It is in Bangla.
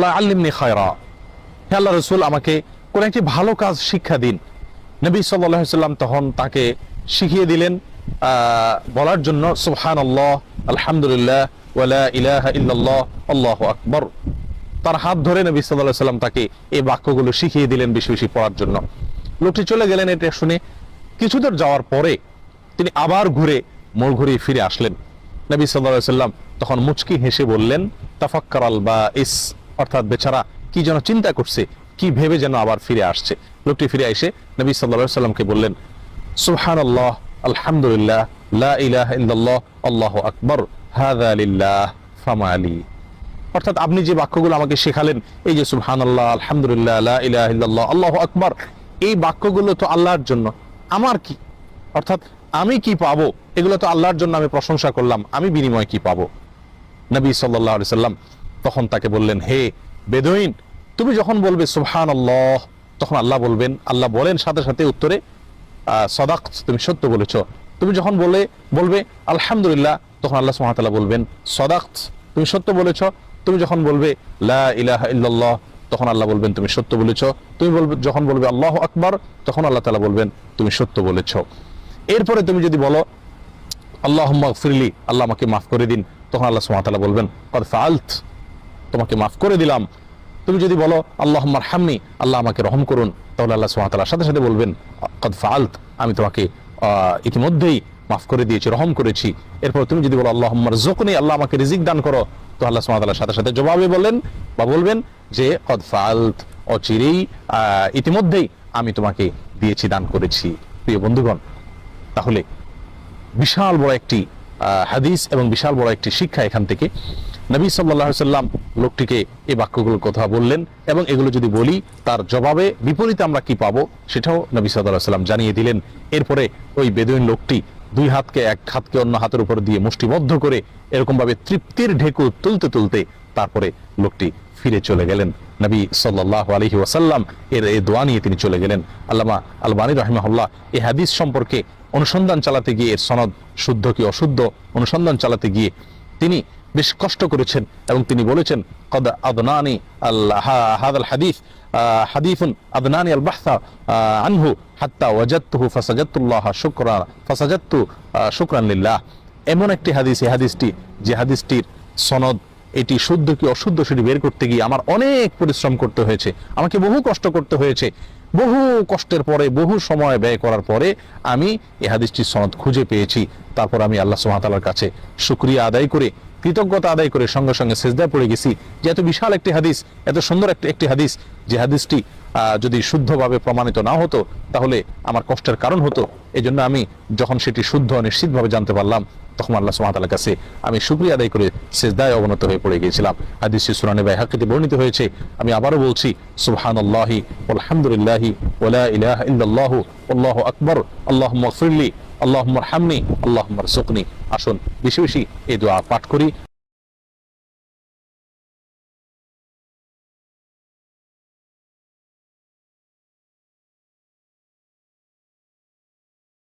আল্লাহ আল্লিমনি খায়রা। হে আল্লাহ রসুল, আমাকে কোন একটি ভালো কাজ শিক্ষা দিন। নবী সাল্লাহ সাল্লাম তখন তাকে শিখিয়ে দিলেন বলার জন্য সুবহান আল্লাহ আলহামদুলিল্লাহ আল্লাহু আকবর। তার হাত ধরে নবী সাল্লাহ সাল্লাম তাকে এই বাক্যগুলো শিখিয়ে দিলেন বেশি বেশি পড়ার জন্য। লোকটি চলে গেলেন এটা শুনে। কিছুদূর যাওয়ার পরে তিনি আবার ঘুরে মোড় ঘুরিয়ে ফিরে আসলেন। নবী সাল্লাহ সাল্লাম তখন মুচকি হেসে বললেন তাফাক্কার আল বা ইস অর্থাৎ বেচারা কি যেন চিন্তা করছে, কি ভেবে যেন আবার ফিরে আসছে। লোকটি ফিরে এসে নবী সাল্লাহ সাল্লামকে বললেন সুবহান আল্লাহ আলহামদুলিল্লাহ আল্লাহু আকবার অর্থাৎ আপনি যে বাক্যগুলো আমাকে শেখালেন, এই যে সুবহান আল্লাহ আলহামদুলিল্লাহ ইলাহা ইল্লাল্লাহ এই বাক্যগুলো তো আল্লাহর জন্য। আমার কি? অর্থাৎ আমি কি পাবো? এগুলো তো আল্লাহর জন্য আমি প্রশংসা করলাম, আমি বিনিময় কি পাবো? নবী সাল্লাহ সাল্লাম তখন তাকে বললেন, হে বেদইন, তুমি যখন বলবে সুবহান আল্লাহ তখন আল্লাহ বলবেন, আল্লাহ বলেন সাথে সাথে উত্তরে সদাক, তুমি সত্য বলেছ। তুমি যখন বলে, বলবে আলহামদুলিল্লাহ, তখন আল্লাহ সুহামতাল্লাহ বলবেন, সদাক, তুমি সত্য বলেছ। তুমি যখন বলবে লা ইলাহা তখন আল্লাহ বলবেন, তুমি সত্য বলেছ। তুমি বলবে, যখন বলবে আল্লাহ আকবার, তখন আল্লাহ তালা বলবেন, তুমি সত্য বলেছ। এরপরে তুমি যদি বলো আল্লাহ ফিরলি আল্লাহ আমাকে মাফ করে দিন, তখন আল্লাহ সুমাতালা বলবেন, কদ ফালত তোমাকে মাফ করে দিলাম। তুমি যদি বলো আল্লাহ হামনি আল্লাহ আমাকে রহম করুন, তাহলে আল্লাহ সুমাতালার সাথে সাথে বলবেন কদ ফালত আমি তোমাকে ইতিমধ্যেই মাফ করে দিয়েছি, রহম করেছি। এরপর তুমি যদি বলো আল্লাহ জোকনি আল্লাহ আমাকে রিজিক দান করো, তো আল্লাহ সুমাতালার সাথে সাথে জবাবে বলেন বা বলবেন যে কদ ফালত অচিরেই ইতিমধ্যেই আমি তোমাকে দিয়েছি, দান করেছি। প্রিয় বন্ধুগণ, তাহলে বিশাল বড় একটি হাদিস এবং বিশাল বড় একটি শিক্ষা এখান থেকে নবী সাল্লাহ সাল্লাম লোকটিকে এই বাক্যগুলোর কথা বললেন এবং এগুলো যদি বলি, তার জবাবে বিপরীতে আমরা কি পাবো সেটাও নবী সাল্লাহ সাল্লাম জানিয়ে দিলেন। এরপরে ওই বেদুইন লোকটি দুই হাতকে, এক হাতকে অন্য হাতের উপর দিয়ে মুষ্টিবদ্ধ করে এরকম ভাবে তৃপ্তির ঢেকু তুলতে তুলতে তারপরে লোকটি ফিরে চলে গেলেন। নবী সাল্লাহ আলহি ওয়াসাল্লাম এর এই দোয়া নিয়ে তিনি চলে গেলেন। আল্লামা আলবানী রহিমাহুল্লাহ এই হাদিস সম্পর্কে অনুসন্ধান চালাতে গিয়ে এর সনদ শুদ্ধ কি অশুদ্ধ অনুসন্ধান চালাতে গিয়ে তিনি বেশ কষ্ট করেছেন এবং তিনি বলেছেন, কদ আদনানি হাদিফুন আদনানি আল বাহসা আনহু, হাত্তা ফাসাজাত্তু এমন একটি হাদিস, এই হাদিসটি, যে হাদিসটির সনদ, এটি শুদ্ধ কি অশুদ্ধ সেটি বের করতে গিয়ে আমার অনেক পরিশ্রম করতে হয়েছে, আমাকে বহু কষ্ট করতে হয়েছে। বহু কষ্টের পরে, বহু সময় ব্যয় করার পরে আমি এ হাদিসটির সনদ খুঁজে পেয়েছি। তারপর আমি আল্লাহ সুবহানাহু কাছে শুকরিয়া আদায় করে, কৃতজ্ঞতা আদায় করে সঙ্গে সঙ্গে সেজদায় পড়ে গেছি। যে এত বিশাল একটি হাদিস, এত সুন্দর একটি একটি হাদিস, যে হাদিসটি যদি শুদ্ধভাবে প্রমাণিত না হতো, তাহলে আমার কষ্টের কারণ হতো। এই জন্য আমি যখন সেটি শুদ্ধ নিশ্চিতভাবে জানতে পারলাম তখন আল্লাহ সুবহানাহু কাছে আমি সুক্রিয়া আদায় করে সেজদায় অবনত হয়ে পড়ে গিয়েছিলাম। হাদিসটি সুরানে বাইহাকিতে বর্ণিত হয়েছে। আমি আবারও বলছি, সুবহানাল্লাহি আলহামদুলিল্লাহি ওয়ালা ইলাহা ইল্লাল্লাহু আল্লাহ আকবার। আল্লাহ মর আল্লাহুম্মা আল্লাহ মর সুকনি আসুন, বেশি বেশি এই দোয়া পাঠ করি।